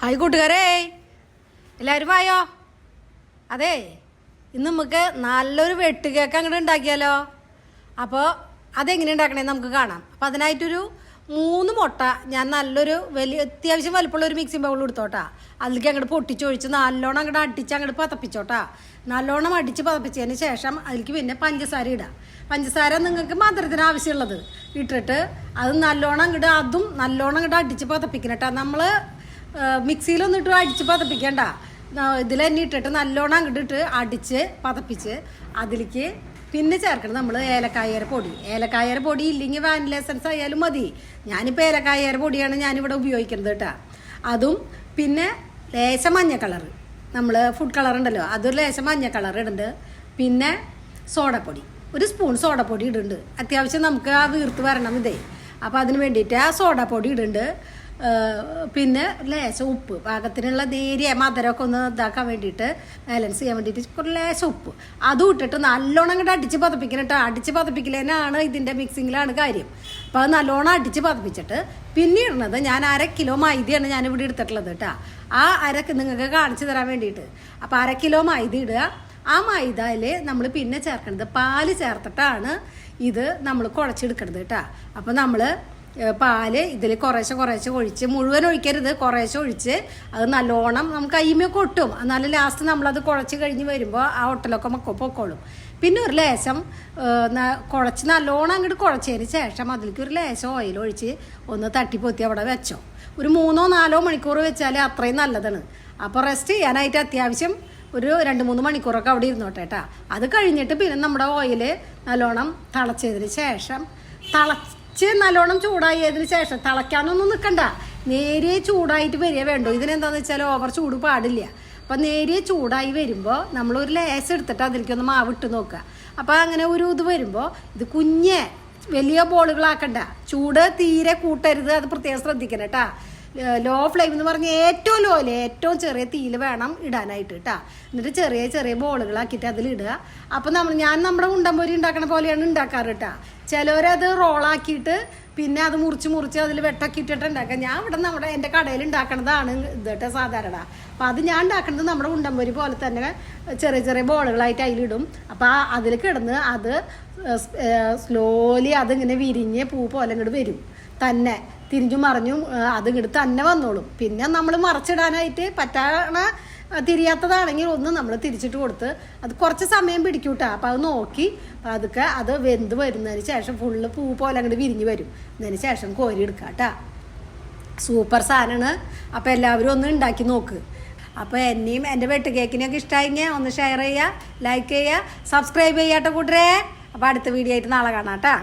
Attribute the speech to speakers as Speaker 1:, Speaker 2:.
Speaker 1: Hi കൂട്ടുകാരേ. എല്ലാവരും ആയോ അതെ ഇന്ന് നമുക്ക് നല്ലൊരു വെട്ട് കേക്ക് അങ്ങോട്ട് ഉണ്ടാക്കിയാലോ? അപ്പോൾ അതെങ്ങനെ ഉണ്ടാക്കണേ നമുക്ക് കാണാം. അപ്പോൾ അതിനായിട്ടൊരു മൂന്ന് മുട്ട ഞാൻ നല്ലൊരു വലിയ അത്യാവശ്യം വലുപ്പമുള്ള ഒരു മിക്സിംഗ് ബൗൾ എടുത്തോട്ടാ അതിലേക്ക് അങ്ങോട്ട് പൊട്ടിച്ചൊഴിച്ച് നല്ലോണം അങ്ങോട്ട് അടിച്ച് അങ്ങോട്ട് പതപ്പിച്ചോട്ടാ. നല്ലോണം അടിച്ച് പതപ്പിച്ചതിന് ശേഷം അതിലേക്ക് പിന്നെ പഞ്ചസാര ഇടാം. പഞ്ചസാര നിങ്ങൾക്ക് മധുരത്തിന് ആവശ്യമുള്ളത് ഇട്ടിട്ട് അത് നല്ലോണം അങ്ങോട്ട് അതും നല്ലോണം അങ്ങോട്ട് അടിച്ച് പതപ്പിക്കണം കേട്ടോ നമ്മൾ മിക്സിയിലൊന്നും ഇട്ട് അടിച്ച് പതപ്പിക്കണ്ട. ഇതിൽ തന്നെ ഇട്ടിട്ട് നല്ലോണം അങ്ങോട്ട് ഇട്ട് അടിച്ച് പതപ്പിച്ച് അതിലേക്ക് പിന്നെ ചേർക്കണം നമ്മൾ ഏലക്കായര പൊടി. ഏലക്കായര പൊടി ഇല്ലെങ്കിൽ വാനില എസൻസ് ആയാലും മതി. ഞാനിപ്പോൾ ഏലക്കായര പൊടിയാണ് ഞാനിവിടെ ഉപയോഗിക്കുന്നത് കേട്ടോ. അതും പിന്നെ ലേശം മഞ്ഞ കളർ നമ്മൾ ഫുഡ് കളർ ഉണ്ടല്ലോ അതൊരു ലേശം മഞ്ഞ കളർ ഇടുന്നുണ്ട്. പിന്നെ സോഡപ്പൊടി. ഒരു സ്പൂൺ സോഡപ്പൊടി ഇടുന്നുണ്ട്. അത്യാവശ്യം നമുക്ക് ആ വീർത്ത് വരണം ഇതേ. അപ്പോൾ അതിന് വേണ്ടിയിട്ട് ആ സോഡപ്പൊടി ഇടുന്നുണ്ട്. പിന്നെ ലേശം ഉപ്പ്. പാകത്തിനുള്ള നേരിയ മധുരമൊക്കെ ഒന്ന് ഇതാക്കാൻ വേണ്ടിയിട്ട് ബാലൻസ് ചെയ്യാൻ വേണ്ടിയിട്ട് കുറച്ച് ലേശം ഉപ്പ്. അതും ഇട്ടിട്ട് നല്ലോണം അങ്ങോട്ട് അടിച്ച് പതപ്പിക്കണം കേട്ടോ. അടിച്ച് പതപ്പിക്കലേനാണ് ഇതിന്റെ മിക്സിങ്ങിലാണ് കാര്യം. അപ്പോൾ അത് നല്ലോണം അടിച്ച് പതപ്പിച്ചിട്ട് പിന്നെ ഇടുന്നത് ഞാൻ അര കിലോ മൈദയാണ് ഞാൻ ഇവിടെ എടുത്തിട്ടുള്ളത് കേട്ടോ. ആ അരക്ക് നിങ്ങൾക്ക് കാണിച്ചു തരാൻ വേണ്ടിയിട്ട്. അപ്പോൾ അര കിലോ മൈദ ഇടുക. ആ മൈദയിൽ നമ്മൾ പിന്നെ ചേർക്കുന്നത് പാൽ ചേർത്തിട്ടാണ് ഇത് നമ്മൾ കുഴച്ചെടുക്കുന്നത് കേട്ടോ. അപ്പോൾ നമ്മൾ പാൽ ഇതിൽ കുറേശ്ശെ കുറേശ്ശെ ഒഴിച്ച് മുഴുവൻ ഒഴിക്കരുത് കുറേശ്ശെ ഒഴിച്ച് അത് നല്ലോണം നമുക്ക് അയിമയൊക്കെ ഒട്ടും. എന്നാലും ലാസ്റ്റ് നമ്മളത് കുഴച്ച് കഴിഞ്ഞ് വരുമ്പോൾ ആ ഒട്ടലൊക്കെ മക്ക പൊക്കോളും. പിന്നെ ഒരു ലേശം കുഴച്ച് നല്ലോണം അങ്ങോട്ട് കുഴച്ചതിന് ശേഷം അതിലേക്ക് ഒരു ലേശം ഓയിൽ ഒഴിച്ച് ഒന്ന് തട്ടിപ്പൊത്തി അവിടെ വെച്ചോ. ഒരു മൂന്നോ നാലോ മണിക്കൂർ വെച്ചാൽ അത്രയും നല്ലതാണ്. അപ്പോൾ റെസ്റ്റ് ചെയ്യാനായിട്ട് അത്യാവശ്യം ഒരു രണ്ട് മൂന്ന് മണിക്കൂറൊക്കെ അവിടെ ഇരുന്നോട്ടെ കേട്ടാ അത് കഴിഞ്ഞിട്ട് പിന്നെ നമ്മുടെ ഓയിൽ നല്ലോണം തിളച്ചതിന് ശേഷം തിളച്ച് നല്ലോണം ചൂടായതിന് ശേഷം തിളയ്ക്കാനൊന്നും നിൽക്കണ്ട. നേരിയ ചൂടായിട്ട് വരിക വേണ്ടോ. ഇതിനെന്താണെന്ന് വെച്ചാൽ ഓവർ ചൂട് പാടില്ല. അപ്പം നേരിയ ചൂടായി വരുമ്പോൾ നമ്മളൊരു ലേശം എടുത്തിട്ട് അതിലേക്കൊന്ന് മാവ് ഇട്ട് നോക്കുക. അപ്പോൾ അങ്ങനെ ഒരു ഇത് വരുമ്പോൾ ഇത് കുഞ്ഞ് വലിയ ബോളുകളാക്കണ്ട. ചൂട് തീരെ കൂട്ടരുത് അത് പ്രത്യേകം ശ്രദ്ധിക്കണം കേട്ടാ. ലോ ഫ്ലെയിം എന്ന് പറഞ്ഞാൽ ഏറ്റവും ലോയിൽ ഏറ്റവും ചെറിയ തീയിൽ വേണം ഇടാനായിട്ട് കേട്ടാ. എന്നിട്ട് ചെറിയ ചെറിയ ബോളുകളാക്കിയിട്ട് അതിലിടുക. അപ്പം നമ്മൾ ഞാൻ നമ്മുടെ ഉണ്ടംപൊരി ഉണ്ടാക്കണ പോലെയാണ് ഉണ്ടാക്കാറ് കേട്ടാ. ചിലവരത് റോളാക്കിയിട്ട് പിന്നെ അത് മുറിച്ച് മുറിച്ച് അതിൽ വെട്ടൊക്കെ ഇട്ടിട്ട് ഞാൻ ഇവിടെ നമ്മുടെ എന്റെ കടയിൽ ഉണ്ടാക്കണതാണ് ഇത് സാധാരണ. അപ്പോൾ അത് ഞാൻ ഉണ്ടാക്കുന്നത് നമ്മുടെ ഉണ്ടംപൊരി പോലെ തന്നെ ചെറിയ ചെറിയ ബോളുകളായിട്ട് അതിലിടും. അപ്പോൾ ആ അതിൽ കിടന്ന് അത് സ്ലോലി അതിങ്ങനെ വിരിഞ്ഞ് പൂ പോലെ ഇങ്ങോട്ട് വരും. തന്നെ തിരിഞ്ഞു മറിഞ്ഞും അതിങ്ങോട്ട് തന്നെ വന്നോളും. പിന്നെ നമ്മൾ മറച്ചിടാനായിട്ട് പറ്റാണ തിരിയാത്തതാണെങ്കിൽ ഒന്ന് നമ്മൾ തിരിച്ചിട്ട് കൊടുത്ത് അത് കുറച്ച് സമയം പിടിക്കൂട്ടാ. കേട്ടോ അപ്പോൾ അത് നോക്കി അതൊക്കെ അത് വെന്ത് വരുന്നതിന് ശേഷം ഫുള്ള് പൂ പോലെ അങ്ങോട്ട് വിരിഞ്ഞ് വരും. അതിന് ശേഷം കോരി എടുക്കാം കേട്ടോ സൂപ്പർ സാധനമാണ് അപ്പോൾ എല്ലാവരും ഒന്ന് ഉണ്ടാക്കി നോക്ക്. അപ്പോൾ എന്നെയും എന്റെ വെട്ട് കേക്കിനെയൊക്കെ ഇഷ്ടമായെങ്കിൽ ഒന്ന് ഷെയർ ചെയ്യുക ലൈക്ക് ചെയ്യുക സബ്സ്ക്രൈബ് ചെയ്യാട്ടോ കൂട്ടരേ. അപ്പോൾ അടുത്ത വീഡിയോ ആയിട്ട് നാളെ കാണാം കേട്ടോ